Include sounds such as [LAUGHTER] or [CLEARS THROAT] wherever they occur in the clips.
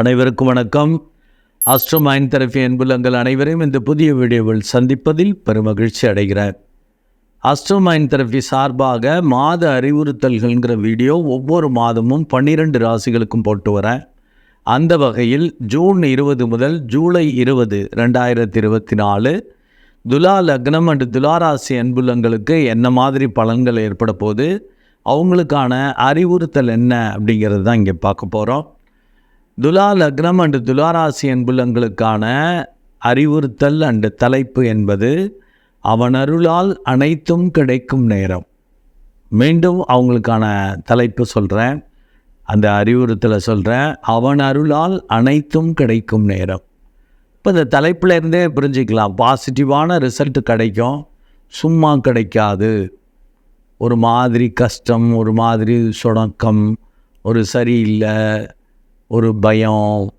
அனைவருக்கும் வணக்கம். Astro mind therapy அன்புலங்கள் அனைவரையும் இந்த புதிய வீடியோவில் சந்திப்பதில் பெருமகிழ்ச்சி அடைகிறேன். ஆஸ்ட்ரோ மைண்ட் தெரபி சார்பாக மாத அறிவுறுத்தல்கள்ங்கிற வீடியோ ஒவ்வொரு மாதமும் பன்னிரெண்டு ராசிகளுக்கும் போட்டு வரேன். அந்த வகையில் ஜூன் இருபது முதல் ஜூலை இருபது ரெண்டாயிரத்தி இருபத்தி நாலு துலா லக்னம் அண்டு துலாராசி அன்புலங்களுக்கு என்ன மாதிரி பலன்கள் ஏற்பட போது அவங்களுக்கான அறிவுறுத்தல் என்ன அப்படிங்கிறது தான் இங்கே பார்க்க போகிறோம் துலா லக்னம் அண்டு துலாராசி அன்புலங்களுக்கான அறிவுறுத்தல் அண்டு தலைப்பு என்பது அவன் அருளால் அனைத்தும் கிடைக்கும் நேரம். மீண்டும் அவங்களுக்கான தலைப்பு சொல்கிறேன் அந்த அறிவுறுத்தலை சொல்கிறேன் அவன் அருளால் அனைத்தும் கிடைக்கும் நேரம். இப்போ இந்த தலைப்புல இருந்தே புரிஞ்சிக்கலாம். பாசிட்டிவான ரிசல்ட் கிடைக்கும். சும்மா கிடைக்காது. ஒரு மாதிரி கஷ்டம் ஒரு மாதிரி சுணக்கம் ஒரு சரியில்லை ஒரு பயம்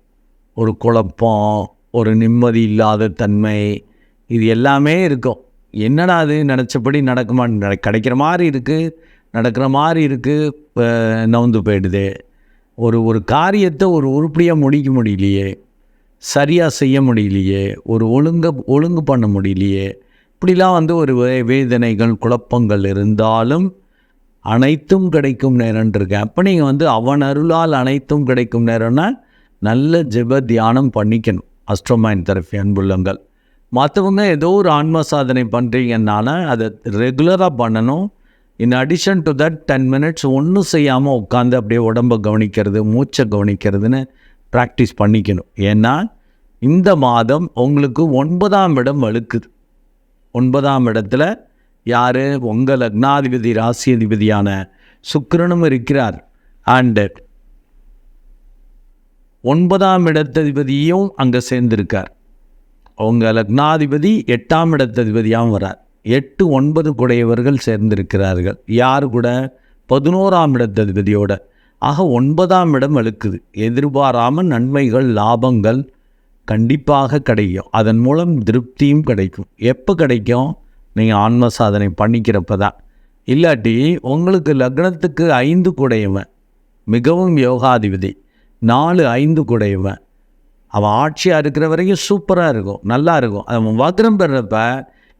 ஒரு குழப்பம் ஒரு நிம்மதி இல்லாத தன்மை இது எல்லாமே இருக்கும். என்னடா அது? நினச்சபடி நடக்குமா? கிடைக்கிற மாதிரி இருக்குது நடக்கிற மாதிரி இருக்குது நவுந்து போயிடுது. ஒரு ஒரு காரியத்தை ஒரு உருப்படியாக முடிக்க முடியலையே. சரியாக செய்ய முடியலையே. ஒரு ஒழுங்க ஒழுங்கு பண்ண முடியலையே. இப்படிலாம் வந்து ஒரு வே- வேதனைகள் குழப்பங்கள் இருந்தாலும் அனைத்தும் கிடைக்கும் நேரம்ன்றிருக்கேன் அப்போ நீங்கள் வந்து அவன் அருளால் அனைத்தும் கிடைக்கும் நேரம்னா நல்ல ஜெப தியானம் பண்ணிக்கணும். அஸ்ட்ரோமைன் தெரப்பி அன்புள்ளங்கள். மற்றவங்க ஏதோ ஒரு ஆன்ம சாதனை பண்ணுறீங்கனால அதை ரெகுலராக பண்ணணும். In addition to that ten minutes ஒன்றும் செய்யாமல் உட்காந்து அப்படியே உடம்பை கவனிக்கிறது மூச்சை கவனிக்கிறதுன்னு ப்ராக்டிஸ் பண்ணிக்கணும். ஏன்னா இந்த மாதம் உங்களுக்கு ஒன்பதாம் இடம் வலுக்குது. ஒன்பதாம் இடத்துல யார்? உங்கள் லக்னாதிபதி ராசி அதிபதியான சுக்கிரனும் இருக்கிறார். அண்டு ஒன்பதாம் இடத்ததிபதியும் அங்கே சேர்ந்திருக்கார். உங்கள் லக்னாதிபதி எட்டாம் இடத்ததிபதியாகவும் வரார். எட்டு ஒன்பது குடையவர்கள் சேர்ந்திருக்கிறார்கள். யார் கூட? பதினோராம் இடத்ததிபதியோட. ஆக ஒன்பதாம் இடம் அழுக்குது. எதிர்பாராமல் நன்மைகள் லாபங்கள் கண்டிப்பாக கிடைக்கும். அதன் மூலம் திருப்தியும் கிடைக்கும். எப்போ கிடைக்கும்? நீங்கள் ஆன்ம சாதனை பண்ணிக்கிறப்ப தான் இல்லாட்டி உங்களுக்கு லக்னத்துக்கு ஐந்து குடையவன் மிகவும் யோகாதிபதி நாலு ஐந்து குடையவன். அவன் ஆட்சியாக இருக்கிற வரைக்கும் சூப்பராக இருக்கும் நல்லா இருக்கும். அவன் வக்ரம் பெறப்ப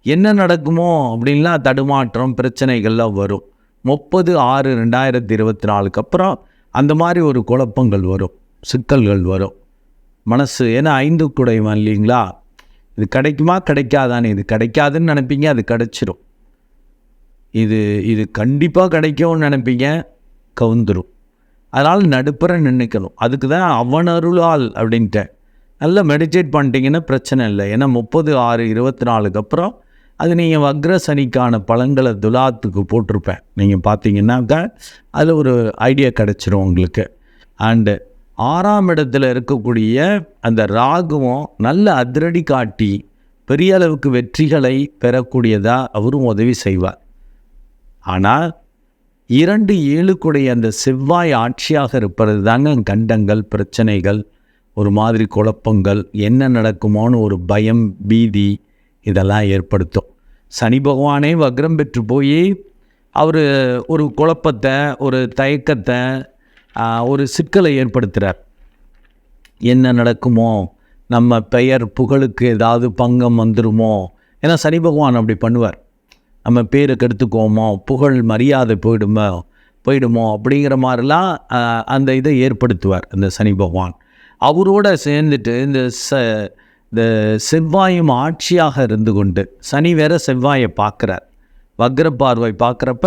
என்ன நடக்குமோ அப்படின்லாம் தடுமாற்றம் பிரச்சனைகள்லாம் வரும். முப்பது ஆறு ரெண்டாயிரத்தி இருபத்தி நாலுக்கு அப்புறம் அந்த மாதிரி ஒரு குழப்பங்கள் வரும் சிக்கல்கள் வரும். மனசு ஏன்னா ஐந்து குடைவன் இல்லைங்களா? இது கிடைக்குமா? கிடைக்காதானே. இது கிடைக்காதுன்னு நினைப்பீங்க அது கிடைச்சிரும். இது இது கண்டிப்பாக கிடைக்கும்னு நினைப்பீங்க கவுந்துரும். அதனால் நடுப்புற நின்றுக்கணும் அதுக்கு தான் அவனருளால் அப்படின்ட்டு அப்படின்ட்டேன். நல்லா மெடிடேட் பண்ணிட்டீங்கன்னா பிரச்சனை இல்லை. ஏன்னா முப்பது ஆறு இருபத்தி நாலுக்கு அப்புறம் அது நீங்கள் வக்ர சனிக்கான பழங்களை துலாத்துக்கு போட்டிருப்பேன். நீங்கள் பார்த்தீங்கன்னாக்கா அதில் ஒரு ஐடியா கிடச்சிரும் உங்களுக்கு. அண்டு ஆறாம் இடத்துல இருக்கக்கூடிய அந்த ராகுவும் நல்ல அதிரடி காட்டி பெரிய அளவுக்கு வெற்றிகளை பெறக்கூடியதாக அவரும் உதவி செய்வார். ஆனால் இரண்டு ஏழுக்குடைய அந்த செவ்வாய் ஆட்சியாக இருப்பது தாங்க கண்டங்கள் பிரச்சனைகள் ஒரு மாதிரி குழப்பங்கள் என்ன நடக்குமோன்னு ஒரு பயம் பீதி இதெல்லாம் ஏற்படுத்தும். சனி பகவானே வக்ரம் பெற்று போய் அவர் ஒரு குழப்பத்தை ஒரு தயக்கத்தை ஒரு சிக்கலை ஏற்படுத்துகிறார் என்ன நடக்குமோ நம்ம பெயர் புகழுக்கு ஏதாவது பங்கம் வந்துருமோ ஏன்னா சனி பகவான் அப்படி பண்ணுவார். நம்ம பேரை கெடுத்துக்கோமோ புகழ் மரியாதை போயிடுமோ போயிடுமோ அப்படிங்கிற மாதிரிலாம் அந்த இதை ஏற்படுத்துவார் அந்த சனி பகவான். அவரோட சேர்ந்துட்டு இந்த ச இந்த செவ்வாயும் ஆட்சியாக இருந்து கொண்டு சனி வேற செவ்வாயை பார்க்குறார். வக்ர பார்வை பார்க்குறப்ப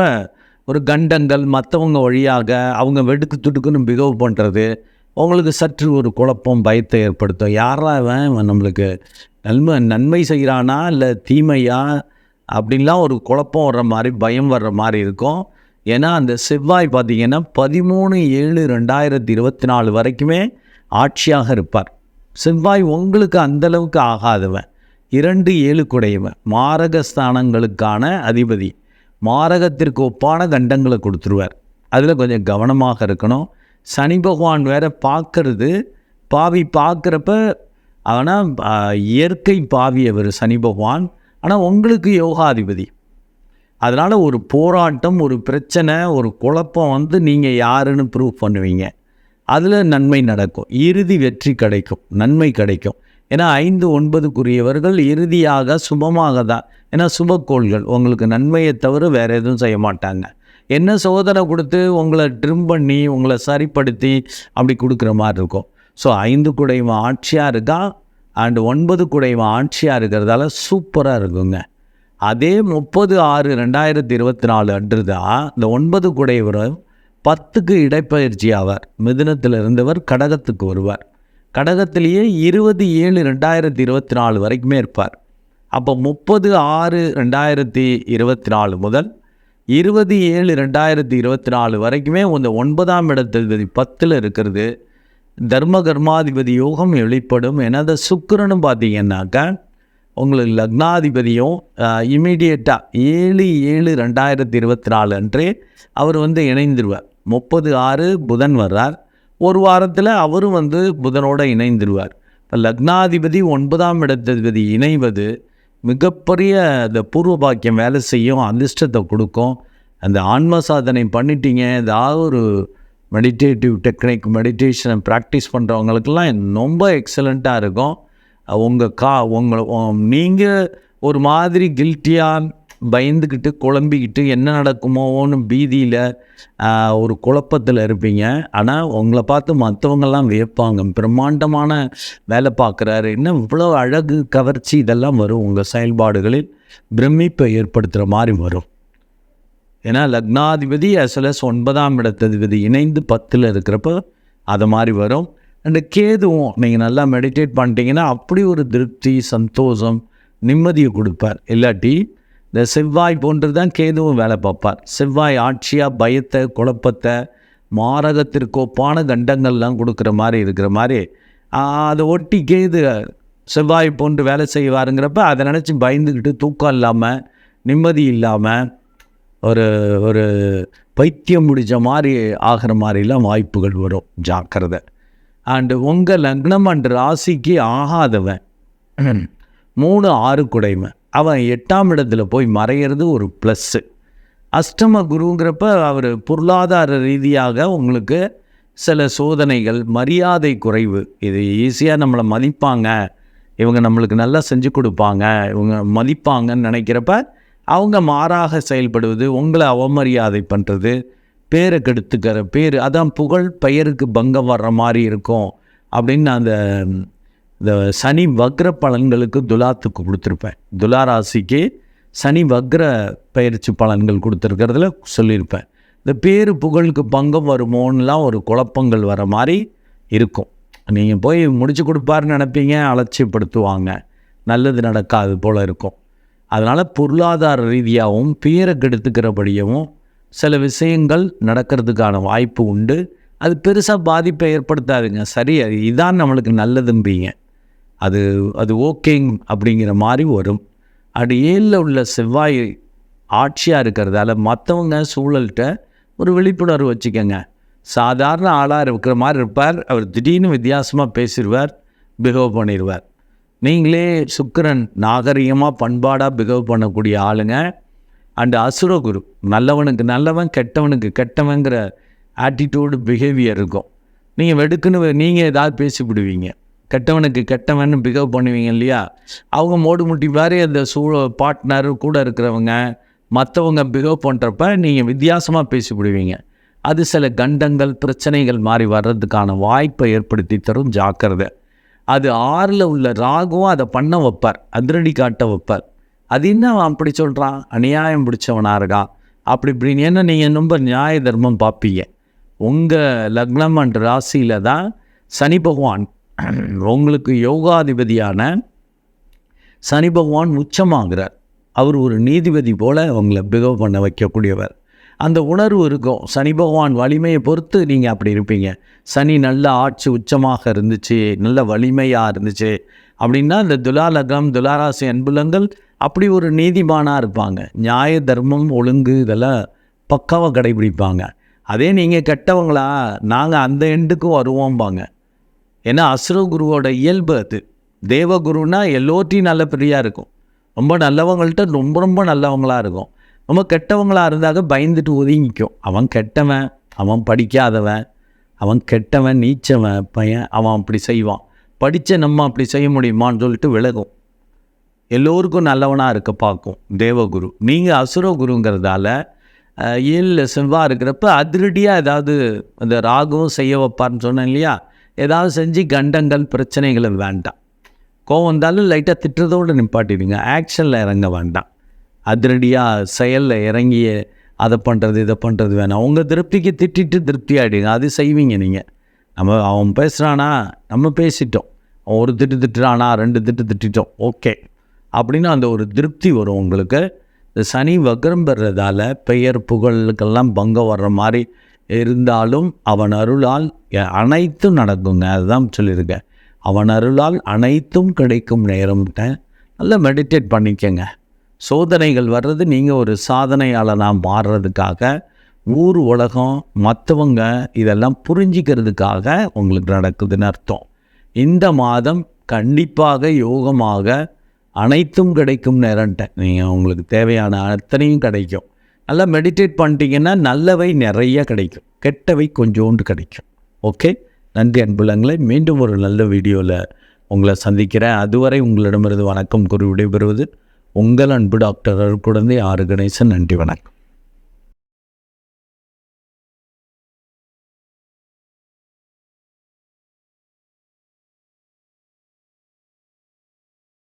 ஒரு கண்டங்கள் மற்றவங்க வழியாக அவங்க வெடுக்கு துடுக்குன்னு பிகவ் பண்ணுறது உங்களுக்கு சற்று ஒரு குழப்பம் பயத்தை ஏற்படுத்தும். யாரா இவன் நம்மளுக்கு நன்மை நன்மை செய்கிறானா இல்லை தீமையா? அப்படின்லாம் ஒரு குழப்பம் வர்ற மாதிரி பயம் வர்ற மாதிரி இருக்கும். ஏன்னா அந்த செவ்வாய் பார்த்தீங்கன்னா பதிமூணு ஏழு ரெண்டாயிரத்தி இருபத்தி நாலு வரைக்குமே ஆட்சியாக இருப்பார். செவ்வாய் உங்களுக்கு அந்தளவுக்கு ஆகாதவன். இரண்டு ஏழு குடையவன் மாரகஸ்தானங்களுக்கான அதிபதி. மாரகத்திற்கு ஒப்பான கண்டங்களை கொடுத்துருவார். அதில் கொஞ்சம் கவனமாக இருக்கணும். சனி பகவான் வேற பார்க்கறது பாவி பார்க்குறப்ப ஆனால் இயற்கை பாவி அவர் சனி பகவான். ஆனால் உங்களுக்கு யோகாதிபதி. அதனால் ஒரு போராட்டம் ஒரு பிரச்சனை ஒரு குழப்பம் வந்து நீங்கள் யாருன்னு ப்ரூவ் பண்ணுவீங்க. அதில் நன்மை நடக்கும். இறுதி வெற்றி கிடைக்கும். நன்மை கிடைக்கும். ஏன்னா ஐந்து ஒன்பதுக்குரியவர்கள் இறுதியாக சுபமாக தான் ஏன்னா சுபக்கோள்கள். உங்களுக்கு நன்மையை தவிர வேறு எதுவும் செய்ய மாட்டாங்க. என்ன சோதனை கொடுத்து உங்களை ட்ரிம் பண்ணி உங்களை சரிப்படுத்தி அப்படி கொடுக்குற மாதிரி இருக்கும். ஸோ ஐந்து குடைவன் ஆட்சியாக இருக்கா? அண்டு ஒன்பது குடைவன் ஆட்சியாக இருக்கிறதால சூப்பராக இருக்குங்க. அதே முப்பது ஆறு ரெண்டாயிரத்தி இருபத்தி நாலு அன்று தான் இந்த ஒன்பது குடையவர் பத்துக்கு இடைப்பயிற்சி ஆவார். மிதுனத்தில் இருந்தவர் கடகத்துக்கு வருவார். கடகத்திலேயே இருபது ஏழு ரெண்டாயிரத்தி இருபத்தி நாலு வரைக்குமே இருப்பார். அப்போ முப்பது ஆறு ரெண்டாயிரத்தி இருபத்தி நாலு முதல் இருபது ஏழு ரெண்டாயிரத்தி இருபத்தி நாலு வரைக்குமே இந்த ஒன்பதாம் இடத்ததிபதி பத்தில் இருக்கிறது. தர்ம கர்மாதிபதி யோகம் வெளிப்படும். எனது சுக்கரனும் பார்த்தீங்கன்னாக்கா உங்களுக்கு லக்னாதிபதியும் இமீடியட்டாக ஏழு ஏழு ரெண்டாயிரத்தி இருபத்தி நாலு அன்றே அவர் வந்து இணைந்துருவார். முப்பது ஆறு புதன் வர்றார். ஒரு வாரத்தில் அவரும் வந்து புதனோடு இணைந்துருவார். இப்போ லக்னாதிபதி ஒன்பதாம் இடத்ததிபதி இணைவது மிகப்பெரிய அந்த பூர்வ பாக்கியம் வேலை செய்யும் அதிர்ஷ்டத்தை கொடுக்கும். அந்த ஆன்ம சாதனை பண்ணிட்டீங்க. ஏதாவது ஒரு மெடிடேட்டிவ் டெக்னிக் மெடிடேஷனை ப்ராக்டிஸ் பண்ணுறவங்களுக்கெல்லாம் ரொம்ப எக்ஸலண்ட்டாக இருக்கும். உங்கள் கா உங்களை நீங்கள் ஒரு மாதிரி கில்ட்டியாக பயந்துக்கிட்டு குழம்பிக்கிட்டு என்ன நடக்குமோன்னு பீதியில் ஒரு குழப்பத்தில் இருப்பீங்க. ஆனால் உங்களை பார்த்து மற்றவங்கெல்லாம் வியப்பாங்க. பிரம்மாண்டமான வேலை பார்க்குறாரு. என்ன இவ்வளோ அழகு கவர்ச்சி இதெல்லாம் வரும் உங்கள் செயல்பாடுகளில்? பிரமிப்பை ஏற்படுத்துகிற மாதிரி வரும். ஏன்னா லக்னாதிபதி அசலஸ் ஒன்பதாம் இடத்ததிபதி இணைந்து பத்தில் இருக்கிறப்ப அது மாதிரி வரும். அண்டு கேதுவும் நீங்கள் நல்லா மெடிடேட் பண்ணிட்டீங்கன்னா அப்படி ஒரு திருப்தி சந்தோஷம் நிம்மதியை கொடுப்பார். இல்லாட்டி இந்த செவ்வாய் போன்று தான் கேதுவும் வேலை பார்ப்பார். செவ்வாய் ஆட்சியாக பயத்தை குழப்பத்தை மாரகத்திற்கொப்பான கண்டங்கள்லாம் கொடுக்குற மாதிரி இருக்கிற மாதிரி அதை ஒட்டி கேது செவ்வாய் போன்று வேலை செய்வாருங்கிறப்ப அதை நினச்சி பயந்துக்கிட்டு தூக்கம் இல்லாமல் நிம்மதி இல்லாமல் ஒரு ஒரு பைத்தியம் முடிஞ்ச மாதிரி ஆகிற மாதிரிலாம் வாய்ப்புகள் வரும். ஜாக்கிரதை. அண்டு உங்கள் லக்னம் அண்டு ராசிக்கு ஆகாதவன். மூணு ஆறு குடைவன் அவன் எட்டாம் இடத்துல போய் மறையிறது ஒரு ப்ளஸ்ஸு அஷ்டம குருங்கிறப்ப அவர் பொருளாதார ரீதியாக உங்களுக்கு சில சோதனைகள் மரியாதை குறைவு இது ஈஸியாக நம்மளை மதிப்பாங்க. இவங்க நம்மளுக்கு நல்லா செஞ்சு கொடுப்பாங்க. இவங்க மதிப்பாங்கன்னு நினைக்கிறப்ப அவங்க மாறாக செயல்படுவது உங்களை அவமரியாதை பண்ணுறது பேரை கெடுத்துக்கிற பேர் அதான் புகழ் பெயருக்கு பங்கம் வர்ற மாதிரி இருக்கும் அப்படின்னு நான் அந்த இந்த சனி வக்ர பலன்களுக்கு துலாத்துக்கு கொடுத்துருப்பேன். துலா ராசிக்கு சனி வக்ர பயிற்சி பலன்கள் கொடுத்துருக்கிறதுல சொல்லியிருப்பேன். இந்த பேரு புகழுக்கு பங்கம் வருமோன்னுலாம் ஒரு குழப்பங்கள் வர மாதிரி இருக்கும். நீங்கள் போய் முடிச்சு கொடுப்பாருன்னு நினைப்பீங்க அலட்சியப்படுத்துவாங்க. நல்லது நடக்காது போல் இருக்கும். அதனால் பொருளாதார ரீதியாகவும் பேரை கெடுத்துக்கிறபடியும் சில விஷயங்கள் நடக்கிறதுக்கான வாய்ப்பு உண்டு. அது பெருசாக பாதிப்பை ஏற்படுத்தாதுங்க. சரி இதுதான் இதான் நம்மளுக்கு நல்லதும்பீங்க. அது அது ஓகேங் அப்படிங்கிற மாதிரி வரும். அது ஏழில் உள்ள செவ்வாய் ஆட்சியாக இருக்கிறதால மற்றவங்க சூழல்கிட்ட ஒரு விழிப்புணர்வு வச்சுக்கோங்க. சாதாரண ஆளாக இருக்கிற மாதிரி இருப்பார். அவர் திடீர்னு வித்தியாசமாக பேசிடுவார் பிஹேவ் பண்ணிடுவார் நீங்களே சுக்கிரன் நாகரிகமாக பண்பாடாக பிஹேவ் பண்ணக்கூடிய ஆளுங்க. அண்டு அசுரகுரு நல்லவனுக்கு நல்லவன் கெட்டவனுக்கு கெட்டவங்கிற ஆட்டிடியூடு பிஹேவியர் இருக்கும். நீங்கள் வெடுக்குன்னு நீங்கள் ஏதாவது பேசிவிடுவீங்க. கெட்டவனுக்கு கெட்டவன்னு பிஹேவ் பண்ணுவீங்க இல்லையா? அவங்க மோடு முட்டி மாதிரி அந்த சூழ பார்ட்னர் கூட இருக்கிறவங்க மற்றவங்க பிஹேவ் பண்ணுறப்ப நீங்கள் வித்தியாசமாக பேசிவிடுவீங்க அது சில கண்டங்கள் பிரச்சனைகள் மாதிரி வர்றதுக்கான வாய்ப்பை ஏற்படுத்தி தரும் ஜாக்கிரதை. அது ஆறில் உள்ள ராகுவும் அதை பண்ண வைப்பார் அதிரடி காட்ட வைப்பார். அது என்ன அவன் அப்படி சொல்கிறான் அநியாயம் பிடிச்சவனாக இருக்கான். அப்படி இப்படின்னு ஏன்னா நீங்கள் ரொம்ப நியாய தர்மம் பார்ப்பீங்க உங்கள் லக்னம் அண்ட் ராசியில் தான் சனி பகவான் [CLEARS THROAT] உங்களுக்கு யோகாதிபதியான சனி பகவான் உச்சமாகிறார். அவர் ஒரு நீதிபதி போல் உங்களை பிகவ் பண்ண வைக்கக்கூடியவர். அந்த உணர்வு இருக்கும். சனி பகவான் வலிமையை பொறுத்து நீங்கள் அப்படி இருப்பீங்க. சனி நல்ல ஆட்சி உச்சமாக இருந்துச்சு நல்ல வலிமையாக இருந்துச்சு அப்படின்னா இந்த துலாலகம் துலாராசி அன்புலங்கள் அப்படி ஒரு நீதிமானாக இருப்பாங்க. நியாய தர்மம் ஒழுங்கு இதெல்லாம் பக்காவாக கடைபிடிப்பாங்க. அதே நீங்கள் கெட்டவங்களா நாங்கள் அந்த எண்டுக்கும் வருவோம்பாங்க. ஏன்னா அசுரகுருவோட இயல்பு அது. தேவகுருன்னா எல்லோர்ட்டையும் நல்ல பிரியாக இருக்கும். ரொம்ப நல்லவங்கள்ட்ட ரொம்ப ரொம்ப நல்லவங்களாக இருக்கும். ரொம்ப கெட்டவங்களாக இருந்தாக்க பயந்துட்டு ஒதுங்கிக்கும். அவன் கெட்டவன் அவன் படிக்காதவன் அவன் கெட்டவன் நீச்சவன் பையன் அவன் அப்படி செய்வான். படித்த நம்ம அப்படி செய்ய முடியுமான்னு சொல்லிட்டு விலகும். எல்லோருக்கும் நல்லவனாக இருக்க பார்க்கும் தேவகுரு. நீங்கள் அசுரகுருங்கிறதால ஏழில் செவ்வாய் இருக்கிறப்ப அதிரடியாக ஏதாவது அந்த ராகவும் செய்ய வைப்பார்னு சொன்னேன் இல்லையா? ஏதாவது செஞ்சு கண்டங்கள் பிரச்சனைகளை வேண்டாம். கோவம் வந்தாலும் லைட்டாக திட்டுறதோடு நிப்பாட்டிடுங்க. ஆக்ஷனில் இறங்க வேண்டாம். அதிரடியாக செயலில் இறங்கி அதை பண்ணுறது இதை பண்ணுறது வேணாம். உங்கள் திருப்திக்கு திட்டிட்டு திருப்தி ஆகிடுங்க அது செய்வீங்க நீங்கள் நம்ம அவன் பேசுகிறானா நம்ம பேசிட்டோம். அவன் ஒரு திட்டு திட்டுறானா? ரெண்டு திட்டு திட்டிட்டோம். ஓகே. அப்படின்னு அந்த ஒரு திருப்தி வரும் உங்களுக்கு. இந்த சனி வக்ரம் பெறதால பெயர் புகழுக்கெல்லாம் பங்கம் வர்ற மாதிரி இருந்தாலும் அவன் அருளால் அனைத்தும் நடக்குங்க. அதுதான் சொல்லியிருக்கேன். அவன் அருளால் அனைத்தும் கிடைக்கும் நேரம்ட்ட நல்லா மெடிடேட் பண்ணிக்கங்க. சோதனைகள் வர்றது நீங்கள் ஒரு சாதனையாளனாக மாறுறதுக்காக ஊர் உலகம் மற்றவங்க இதெல்லாம் புரிஞ்சிக்கிறதுக்காக உங்களுக்கு நடக்குதுன்னு அர்த்தம். இந்த மாதம் கண்டிப்பாக யோகமாக அனைத்தும் கிடைக்கும் நேரம்ட்ட. நீங்கள் உங்களுக்கு தேவையான அத்தனையும் கிடைக்கும். நல்லா மெடிடேட் பண்ணிட்டீங்கன்னா நல்லவை நிறைய கிடைக்கும். கெட்டவை கொஞ்சோண்டு கிடைக்கும். ஓகே நன்றி அன்புலங்களை மீண்டும் ஒரு நல்ல வீடியோவில் உங்களை சந்திக்கிறேன். அதுவரை உங்களிடமிருந்து வணக்கம் கூறி விடைபெறுவது உங்கள் அன்பு டாக்டர் அருக்குழந்தை ஆறு கணேசன். நன்றி வணக்கம்.